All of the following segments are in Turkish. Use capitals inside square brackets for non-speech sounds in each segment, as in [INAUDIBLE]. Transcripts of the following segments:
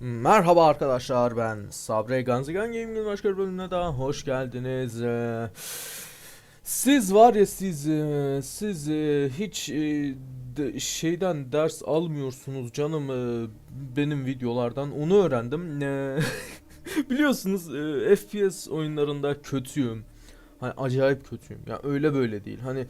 Merhaba arkadaşlar ben Sabre Ganzigan Gaming'in başka bir bölümüne daha hoş geldiniz. Ee, Siz var ya siz e, siz e, hiç e, de- şeyden ders almıyorsunuz canım benim videolardan onu öğrendim. Ee, [LAUGHS] Biliyorsunuz FPS oyunlarında kötüyüm. Hani acayip kötüyüm. Ya öyle böyle değil. Hani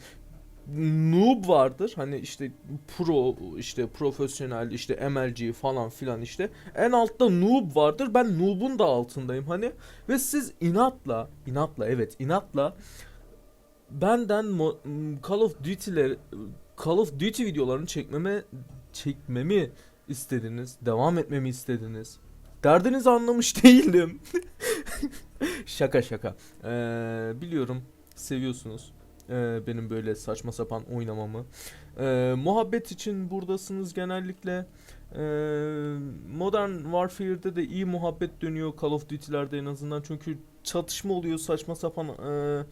noob vardır. Hani işte pro işte profesyonel işte MLG falan filan işte. En altta noob vardır. Ben noob'un da altındayım hani. Ve siz inatla, inatla evet inatla benden Call of Duty'ler Call of Duty videolarını çekmeme çekmemi istediniz. Devam etmemi istediniz. Derdinizi anlamış [LAUGHS] değilim. şaka şaka. Ee, biliyorum seviyorsunuz ee, benim böyle saçma sapan oynamamı. Ee, muhabbet için buradasınız genellikle. Ee, Modern Warfare'de de iyi muhabbet dönüyor Call of Duty'lerde en azından çünkü çatışma oluyor saçma sapan ee,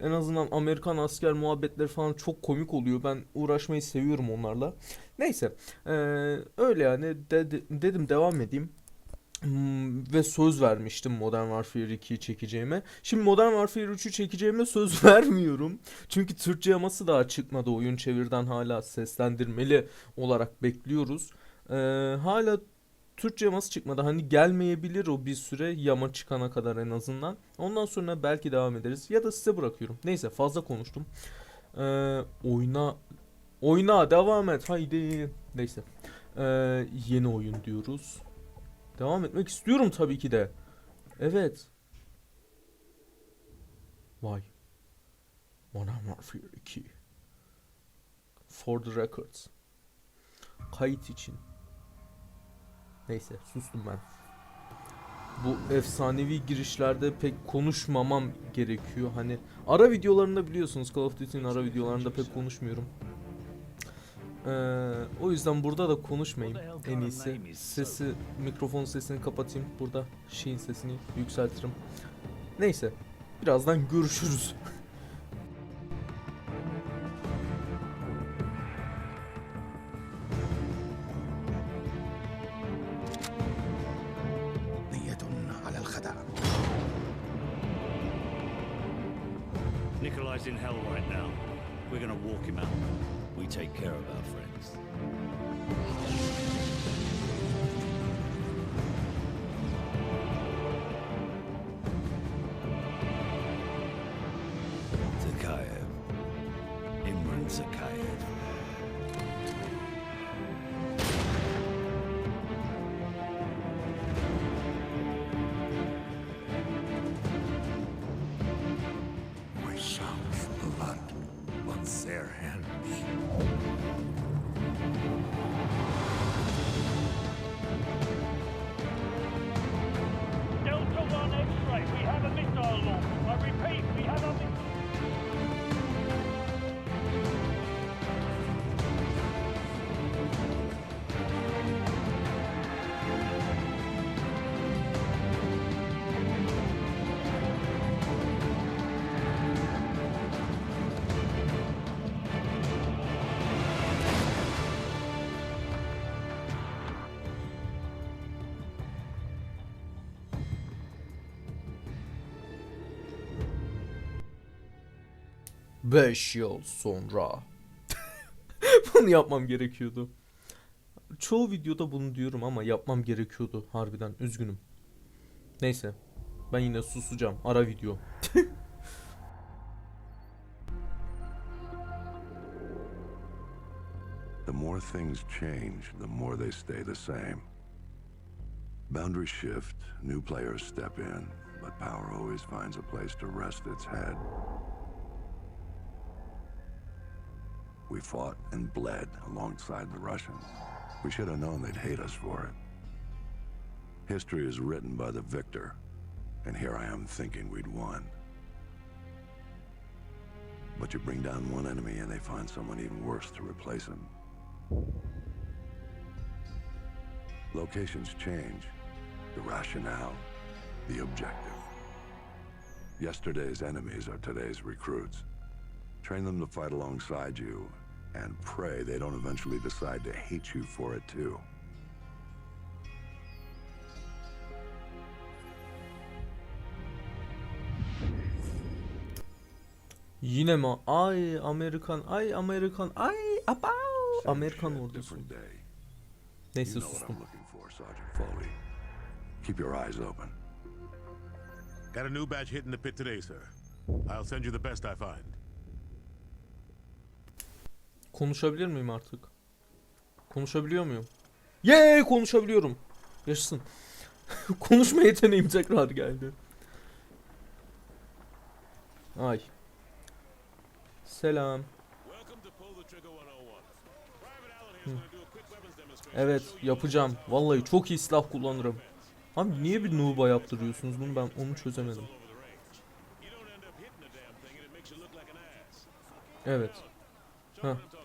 en azından Amerikan asker muhabbetleri falan çok komik oluyor. Ben uğraşmayı seviyorum onlarla. Neyse ee, öyle yani de- dedim devam edeyim. Hmm, ve söz vermiştim Modern Warfare 2'yi çekeceğime. Şimdi Modern Warfare 3'ü çekeceğime söz [LAUGHS] vermiyorum. Çünkü Türkçe yaması daha çıkmadı. Oyun çevirden hala seslendirmeli olarak bekliyoruz. Ee, hala Türkçe yaması çıkmadı. Hani gelmeyebilir o bir süre yama çıkana kadar en azından. Ondan sonra belki devam ederiz. Ya da size bırakıyorum. Neyse fazla konuştum. Ee, oyna oyna devam et haydi. Neyse. Ee, yeni oyun diyoruz. Devam etmek istiyorum tabii ki de. Evet. Vay. Modern Warfare 2. For the records. Kayıt için. Neyse sustum ben. Bu efsanevi girişlerde pek konuşmamam gerekiyor. Hani ara videolarında biliyorsunuz Call of Duty'nin ara videolarında pek konuşmuyorum. Ee, o yüzden burada da konuşmayayım en iyisi. Sesi, mikrofon sesini kapatayım. Burada şeyin sesini yükseltirim. Neyse. Birazdan görüşürüz. [LAUGHS] Zakayev. Imran Zakayev. 5 yıl sonra. [LAUGHS] bunu yapmam gerekiyordu. Çoğu videoda bunu diyorum ama yapmam gerekiyordu harbiden üzgünüm. Neyse ben yine susacağım ara video. [LAUGHS] The more things change, the more they stay the same. Boundaries shift, new players step in, but power always finds a place to rest its head. We fought and bled alongside the Russians. We should have known they'd hate us for it. History is written by the victor, and here I am thinking we'd won. But you bring down one enemy and they find someone even worse to replace him. Locations change. The rationale, the objective. Yesterday's enemies are today's recruits. Train them to fight alongside you, and pray they don't eventually decide to hate you for it too. Yine mi? Ay Amerikan, ay Amerikan, ay apa Amerikan ordusu. Neyse sustum. Keep your eyes open. Got a new batch hit in the pit today, sir. I'll send you the best I find. Konuşabilir miyim artık? Konuşabiliyor muyum? Yeee konuşabiliyorum. Yaşasın. [LAUGHS] Konuşma yeteneğim tekrar geldi. Ay. Selam. Welcome to Pull the Trigger 101. Private Allen here is going to do a quick weapons demonstration. Evet yapacağım. Vallahi çok iyi silah kullanırım. Abi niye bir noob'a yaptırıyorsunuz bunu ben onu çözemedim. Evet. Show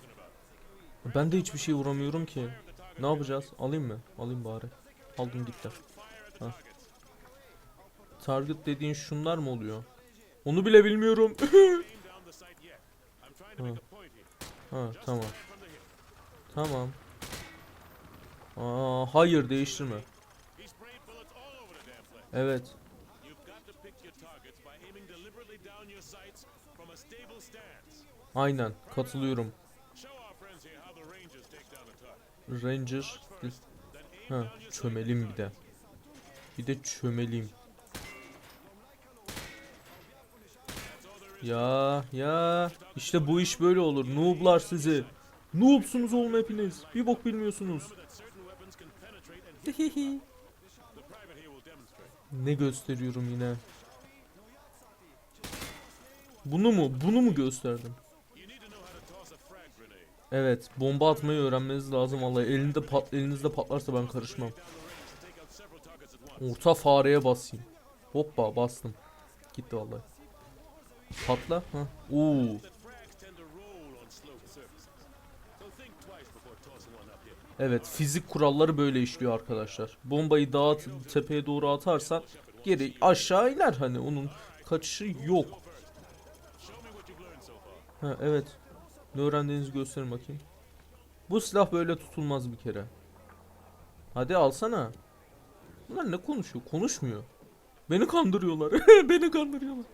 Ben de hiçbir şey vuramıyorum ki. Ne yapacağız? Alayım mı? Alayım bari. Aldım gitti. Targets. Target dediğin şunlar mı oluyor? Onu bile bilmiyorum. [LAUGHS] Ha Just tamam. Tamam. Aa, hayır değiştirme. Evet. Aynen. Katılıyorum. Ranger. Ha, çömeleyim bir de. Bir de çömeleyim. Ya ya işte bu iş böyle olur. Noob'lar sizi. Noob'sunuz oğlum hepiniz. Bir bok bilmiyorsunuz. Ne gösteriyorum yine? Bunu mu? Bunu mu gösterdim? You need to know how to toss a frag grenade. Evet, bomba atmayı öğrenmeniz lazım vallahi. Elinde pat elinizde patlarsa ben karışmam. Orta fareye basayım. Hoppa bastım. Gitti vallahi. Patla. Ha. Oo. Evet, fizik kuralları böyle işliyor arkadaşlar. Bombayı dağa t- tepeye doğru atarsan geri aşağı iner hani onun kaçışı yok. Ha evet. Ne öğrendiğinizi gösterin bakayım. Bu silah böyle tutulmaz bir kere. Hadi alsana. Bunlar ne konuşuyor? Konuşmuyor. Beni kandırıyorlar. [LAUGHS] Beni kandırıyorlar.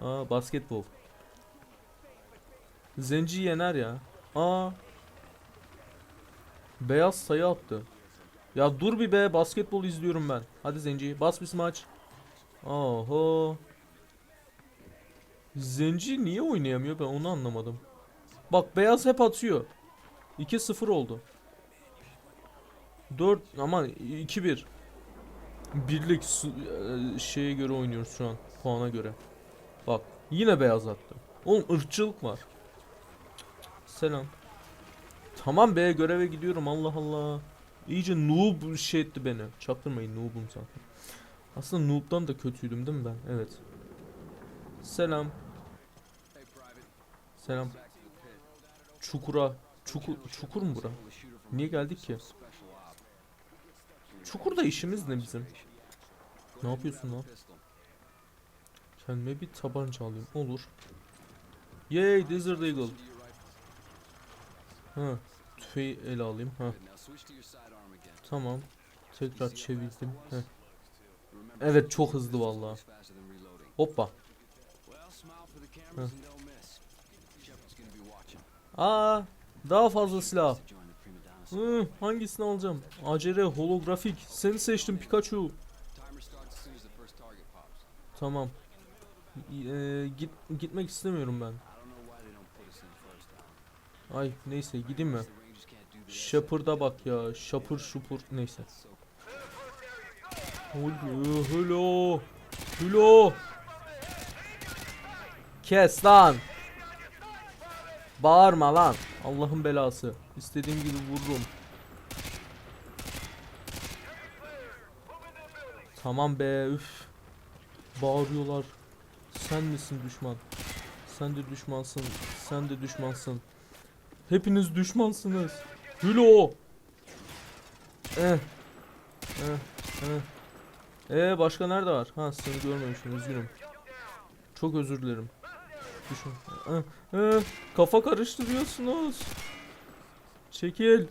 Aa basketbol. Zenci yener ya. Aa. Beyaz sayı attı. Ya dur bir be basketbol izliyorum ben. Hadi Zenci bas bir maç. Oho. Zenci niye oynayamıyor ben onu anlamadım. Bak beyaz hep atıyor. 2-0 oldu. 4 ama 2-1. Birlik e, şeye göre oynuyoruz şu an. Puana göre. Bak yine beyaz attı. Oğlum ırkçılık var. Selam. Tamam be göreve gidiyorum Allah Allah. İyice noob şey etti beni. Çaktırmayın noobum zaten. Aslında noob'dan da kötüydüm değil mi ben? Evet. Selam. Selam. Çukura. Çukur, çukur mu bura? Niye geldik ki? Çukurda işimiz ne bizim? Ne yapıyorsun lan? Kendime bir tabanca alayım. Olur. Yay Desert Eagle. Ha. Tüfeği ele alayım. Ha. Tamam. Tekrar çevirdim. Heh. Evet çok hızlı vallahi. Hoppa. Heh. Aa, daha fazla silah. Hı, hangisini alacağım? ACR holografik. Seni seçtim Pikachu. Tamam. Eee, git gitmek istemiyorum ben. Ay neyse gideyim mi? Shepard'a bak ya. Şapır şupur neyse. Hello, hello. Hello. Kes lan. Bağırma lan. Allah'ın belası. İstediğim gibi vururum. Tamam be üf. Bağırıyorlar. Sen misin düşman? Sen de düşmansın. Sen de düşmansın. Hepiniz düşmansınız. Hülo. Eh. Eh. Eh. Ee başka nerede var? Ha seni görmemişim üzgünüm. Çok özür dilerim. Düşün. Kafa karıştırıyorsunuz. Çekil.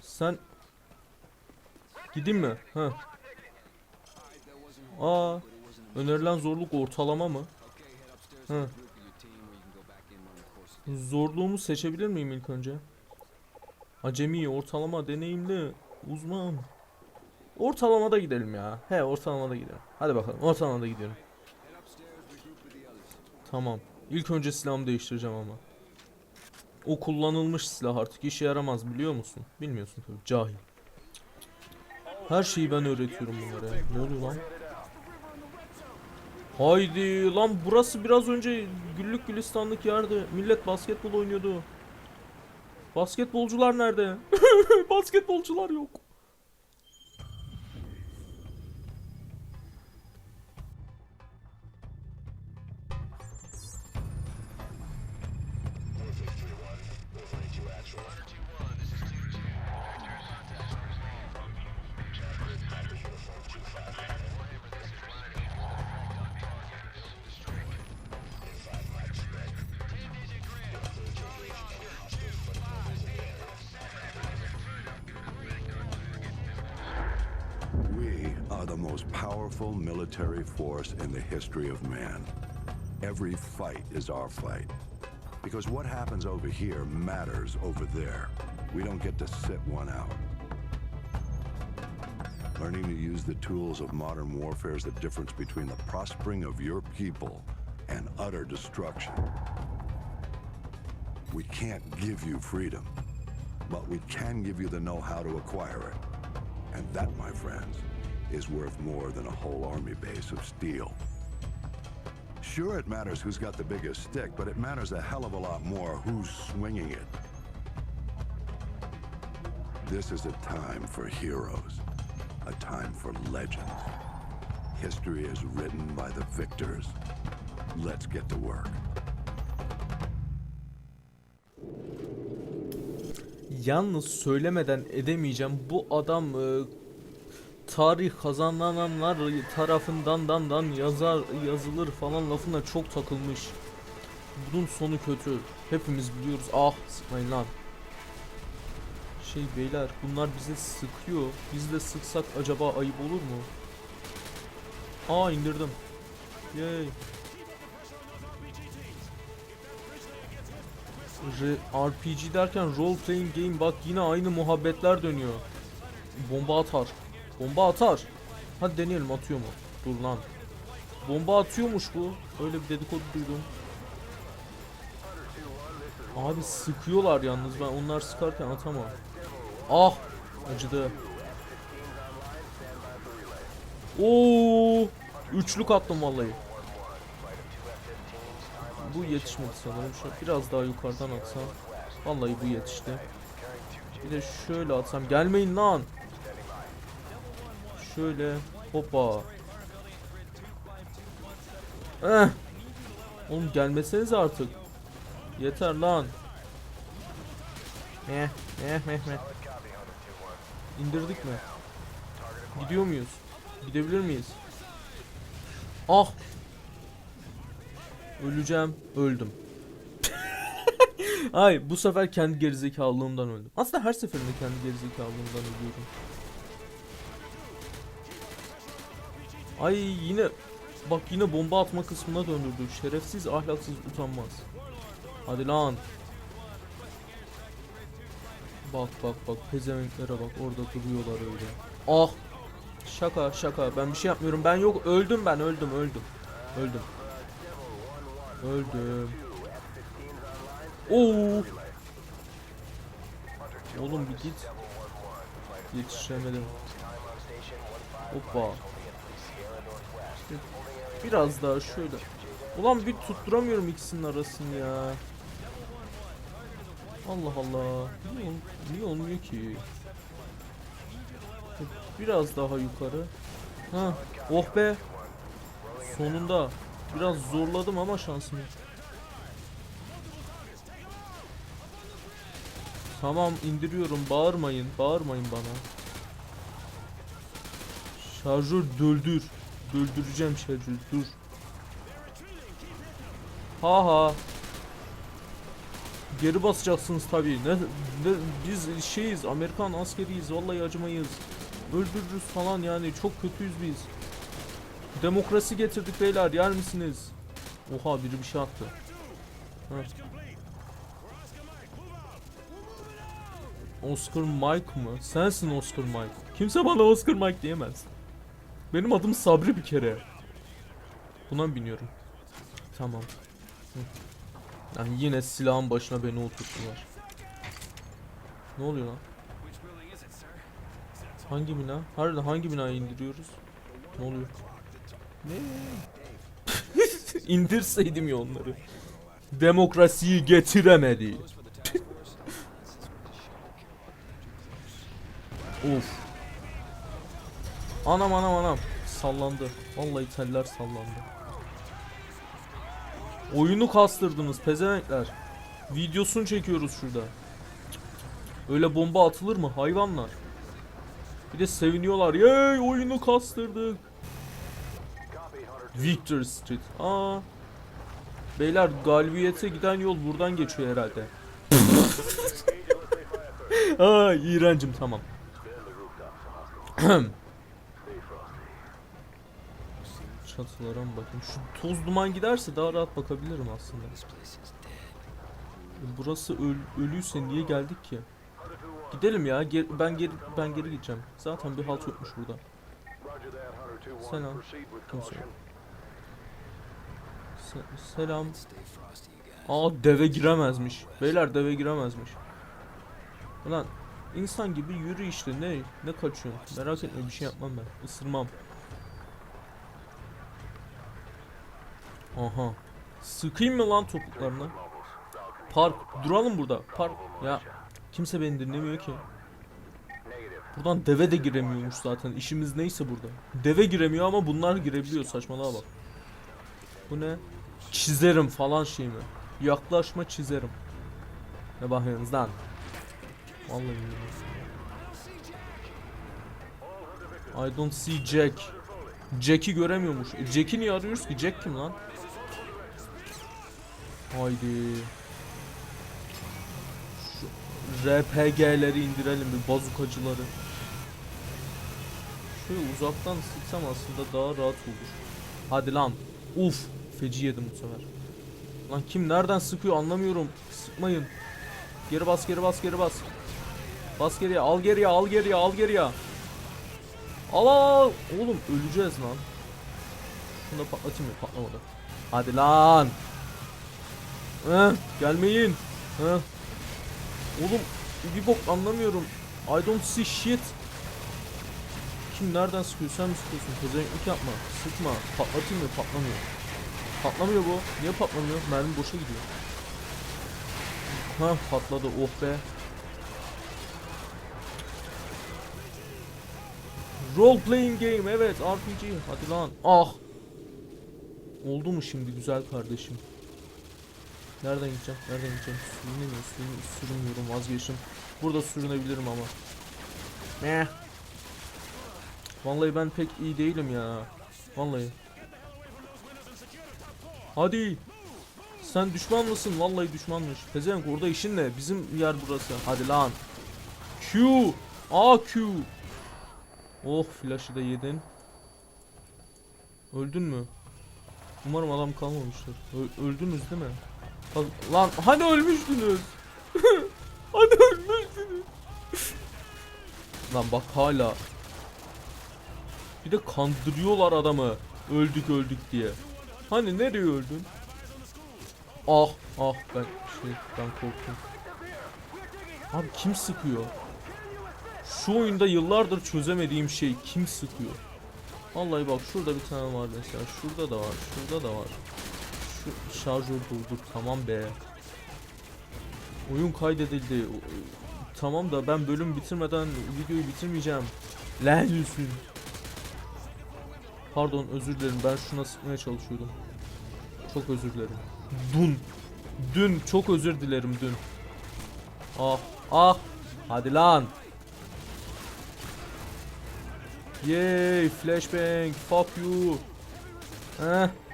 Sen Gideyim mi? Ha. Aa. Önerilen zorluk ortalama mı? Hı. Zorluğumu seçebilir miyim ilk önce? Acemi, ortalama, deneyimli, uzman. Ortalamada gidelim ya. He ortalamada gidelim. Hadi bakalım ortalamada gidelim. Tamam. İlk önce silahımı değiştireceğim ama. O kullanılmış silah artık işe yaramaz biliyor musun? Bilmiyorsun tabii cahil. Her şeyi ben öğretiyorum bunlara. Ne oluyor lan? Haydi lan burası biraz önce güllük gülistanlık yerdi. Millet basketbol oynuyordu. Basketbolcular nerede? [LAUGHS] Basketbolcular yok. Military force in the history of man. Every fight is our fight. Because what happens over here matters over there. We don't get to sit one out. Learning to use the tools of modern warfare is the difference between the prospering of your people and utter destruction. We can't give you freedom, but we can give you the know-how to acquire it. And that, my friends, is worth more than a whole army base of steel. Sure, it matters who's got the biggest stick, but it matters a hell of a lot more who's swinging it. This is a time for heroes, a time for legends. History is written by the victors. Let's get to work. Yalnız söylemeden edemeyeceğim. Bu adam e, tarih kazananlar tarafından dan dan yazar yazılır falan lafına çok takılmış. Bunun sonu kötü. Hepimiz biliyoruz. Ah sıkmayın lan. Şey beyler bunlar bize sıkıyor. Biz de sıksak acaba ayıp olur mu? Aa indirdim. Yay. RPG derken role playing game bak yine aynı muhabbetler dönüyor. Bomba atar. Bomba atar. Hadi deneyelim atıyor mu? Dur lan. Bomba atıyormuş bu. Öyle bir dedikodu duydum. Abi sıkıyorlar yalnız ben onlar sıkarken atamam. Ah acıdı. Oo! Üçlük attım vallahi. Bu yetişmedi sanırım. Biraz daha yukarıdan atsam. Vallahi bu yetişti. Bir de şöyle atsam. Gelmeyin lan. Şöyle hoppa. Eh. Oğlum gelmeseniz artık. Yeter lan. Eh, eh, eh, eh. İndirdik mi? Gidiyor muyuz? Gidebilir miyiz? Ah! Öleceğim. Öldüm. [LAUGHS] Ay bu sefer kendi gerizekalılığımdan öldüm. Aslında her seferinde kendi gerizekalılığımdan ölüyorum. Ay yine bak yine bomba atma kısmına döndürdü. Şerefsiz, ahlaksız, utanmaz. Hadi lan. Bak bak bak pezevenklere bak orada duruyorlar öyle. Ah. Şaka şaka ben bir şey yapmıyorum. Ben yok öldüm ben öldüm öldüm. Öldüm. Öldüm. Oo. Oğlum bir git. Yetişemedim. Hoppa. Biraz daha şöyle. Ulan bir tutturamıyorum ikisinin arasını ya. Allah Allah. Niye, niye olmuyor ki? Biraz daha yukarı. Ha, oh be. Sonunda. Biraz zorladım ama şansımı. Tamam indiriyorum. Bağırmayın. Bağırmayın bana. Şarjör döldür. Döldüreceğim şarjör. Dur. Ha ha. Geri basacaksınız tabii. Ne, ne biz şeyiz Amerikan askeriyiz. Vallahi acımayız. Öldürürüz falan yani çok kötüyüz biz. Demokrasi getirdik beyler yer misiniz? Oha biri bir şey attı. Ha. Oscar Mike mı? Sensin Oscar Mike. Kimse bana Oscar Mike diyemez. Benim adım Sabri bir kere. Buna mı biniyorum? Tamam. Yani yine silahın başına beni oturttular. Ne oluyor lan? Hangi bina? Harbiden hangi binayı indiriyoruz? Ne oluyor? Ne? [LAUGHS] İndirseydim ya onları. Demokrasiyi getiremedi. [LAUGHS] of. Anam anam anam. Sallandı. Vallahi teller sallandı. Oyunu kastırdınız pezevenkler. Videosunu çekiyoruz şurada. Öyle bomba atılır mı hayvanlar? Bir de seviniyorlar. Yey oyunu kastırdık. Victor Street. Aa. Beyler galibiyete giden yol buradan geçiyor herhalde. [LAUGHS] Aa iğrencim tamam. [CLEARS THROAT] [CLEARS THROAT] Çatılara mı bakayım? Şu toz duman giderse daha rahat bakabilirim aslında. Burası öl- ölüyse niye geldik ki? Gidelim ya. Ger- ben geri ben geri gideceğim. Zaten bir halt yokmuş burada. Selam. Kimse. Se- selam. Aa deve giremezmiş. Beyler deve giremezmiş. Ulan insan gibi yürü işte ne ne kaçıyorsun? Merak etme bir şey yapmam ben. Isırmam. Aha. Sıkayım mı lan topuklarına? Park. Duralım burada. Park. Ya kimse beni dinlemiyor ki. Buradan deve de giremiyormuş zaten. İşimiz neyse burada. Deve giremiyor ama bunlar girebiliyor. Saçmalığa bak. Bu ne? Çizerim falan şey mi? Yaklaşma çizerim. Ne bakıyorsunuz lan? Vallahi billahi. I don't see Jack. Jack'i göremiyormuş. E, Jack'i niye arıyoruz ki? Jack kim lan? Haydi. Şu RPG'leri indirelim bir bazukacıları. Şöyle uzaktan sıksam aslında daha rahat olur. Hadi lan. Uf. Feci yedim bu sefer. Lan kim nereden sıkıyor anlamıyorum. Sıkmayın. Geri bas geri bas geri bas. Bas geriye al geriye al geriye al geriye. Al al. Oğlum öleceğiz lan. Şunu da patlatayım mı? Patlamadı. Hadi lan. Heh, gelmeyin. Heh. Oğlum bir bok anlamıyorum. I don't see shit. Kim nereden sıkıyor? Sen mi sıkıyorsun? Pezevenklik yapma. Sıkma. Patlatayım mı? Patlamıyor. Patlamıyor bu. Niye patlamıyor? Mermi boşa gidiyor. Ha patladı. Oh be. Role playing game. Evet RPG. Hadi lan. Ah. Oldu mu şimdi güzel kardeşim? Nereden gideceğim? Nereden gideceğim? Sürünemiyorum. Sürün, sürünmüyorum. Vazgeçtim. Burada sürünebilirim ama. Ne? Vallahi ben pek iyi değilim ya. Vallahi. Hadi. Sen düşman mısın? Vallahi düşmanmış. Pezevenk orada işin ne? Bizim yer burası. Hadi lan. Q. A Q. Oh flash'ı da yedin. Öldün mü? Umarım adam kalmamıştır. Ö- öldünüz değil mi? Lan- hani ölmüştünüz? [LAUGHS] hani ölmüştünüz? Lan bak hala. Bir de kandırıyorlar adamı. Öldük öldük diye. Hani nereye öldün? Ah ah ben şey ben korktum. Abi kim sıkıyor? Şu oyunda yıllardır çözemediğim şey kim sıkıyor? Vallahi bak şurada bir tane var mesela. Şurada da var. Şurada da var. Şu şarjör durdur. Tamam be. Oyun kaydedildi. Tamam da ben bölüm bitirmeden videoyu bitirmeyeceğim. Lanet Pardon özür dilerim ben şuna sıkmaya çalışıyordum. Çok özür dilerim. Dün. Dün çok özür dilerim dün. Ah ah. Hadi lan. Yay flashbang fuck you. Heh.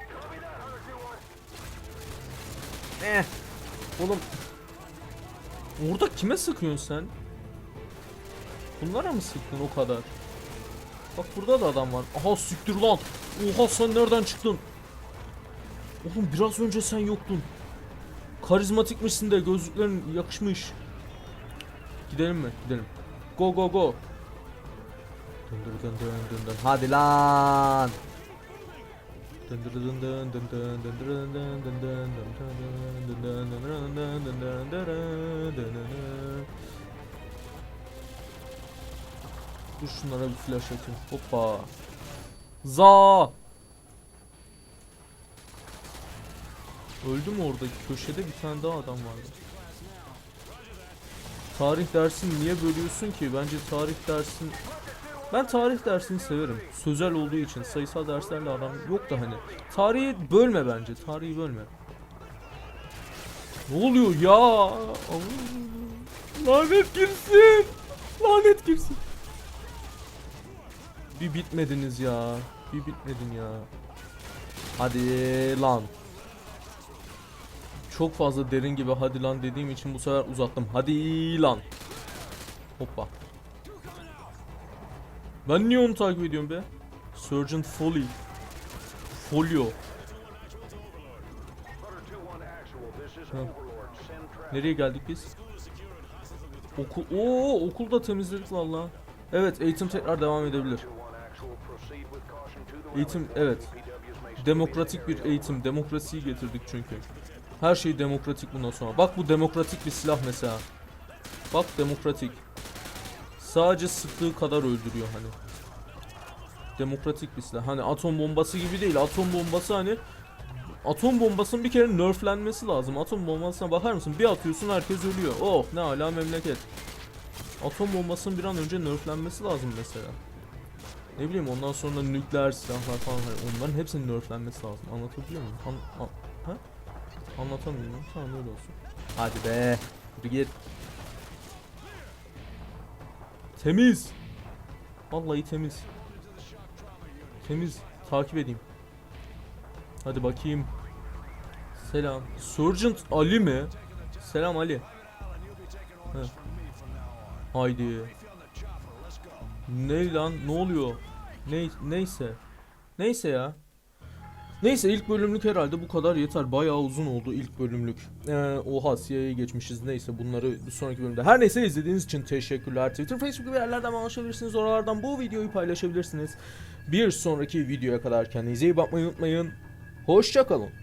Eh. Oğlum. Orada kime sıkıyorsun sen? Bunlara mı sıktın o kadar? Bak burada da adam var. Aha siktir lan. Oha sen nereden çıktın? Oğlum biraz önce sen yoktun. Karizmatikmişsin de gözlüklerin yakışmış. Gidelim mi? Gidelim. Go go go. Dın dın dın. Hadi lan. Dur şunlara bir flash atayım. Hoppa. Za. Öldü mü orada? Köşede bir tane daha adam vardı. Tarih dersini niye bölüyorsun ki? Bence tarih dersin... Ben tarih dersini severim. Sözel olduğu için sayısal derslerle aram yok da hani. Tarihi bölme bence. Tarihi bölme. Ne oluyor ya? Lanet girsin. Lanet girsin. Bir bitmediniz ya. Bir bitmedin ya. Hadi lan. Çok fazla derin gibi hadi lan dediğim için bu sefer uzattım. Hadi lan. Hoppa. Ben niye onu takip ediyorum be? Sergeant Foley. Folio. Ha. Nereye geldik biz? Okul. Oo, okulda temizledik valla. Evet, eğitim tekrar devam edebilir. Eğitim, evet. Demokratik bir eğitim. Demokrasiyi getirdik çünkü. Her şey demokratik bundan sonra. Bak bu demokratik bir silah mesela. Bak demokratik. Sadece sıktığı kadar öldürüyor hani. Demokratik bir silah. Hani atom bombası gibi değil. Atom bombası hani Atom bombasının bir kere nerflenmesi lazım. Atom bombasına bakar mısın? Bir atıyorsun herkes ölüyor. Oh ne ala memleket. Atom bombasının bir an önce nerflenmesi lazım mesela. Ne bileyim ondan sonra nükleer silahlar falan. Onların hepsinin nerflenmesi lazım. Anlatabiliyor muyum? An ha? Anlatamıyorum. Tamam öyle olsun. Hadi be. Yürü git. Temiz. Vallahi temiz. Temiz. Takip edeyim. Hadi bakayım. Selam. Sergeant Ali mi? Selam Ali. Heh. Haydi. Ne lan? Ne oluyor? Ne neyse. Neyse ya. Neyse ilk bölümlük herhalde bu kadar yeter. Bayağı uzun oldu ilk bölümlük. Ee, oha CIA'ya geçmişiz. Neyse bunları bir sonraki bölümde. Her neyse izlediğiniz için teşekkürler. Twitter, Facebook gibi yerlerden bana. Oralardan bu videoyu paylaşabilirsiniz. Bir sonraki videoya kadar kendinize iyi bakmayı unutmayın. Hoşçakalın.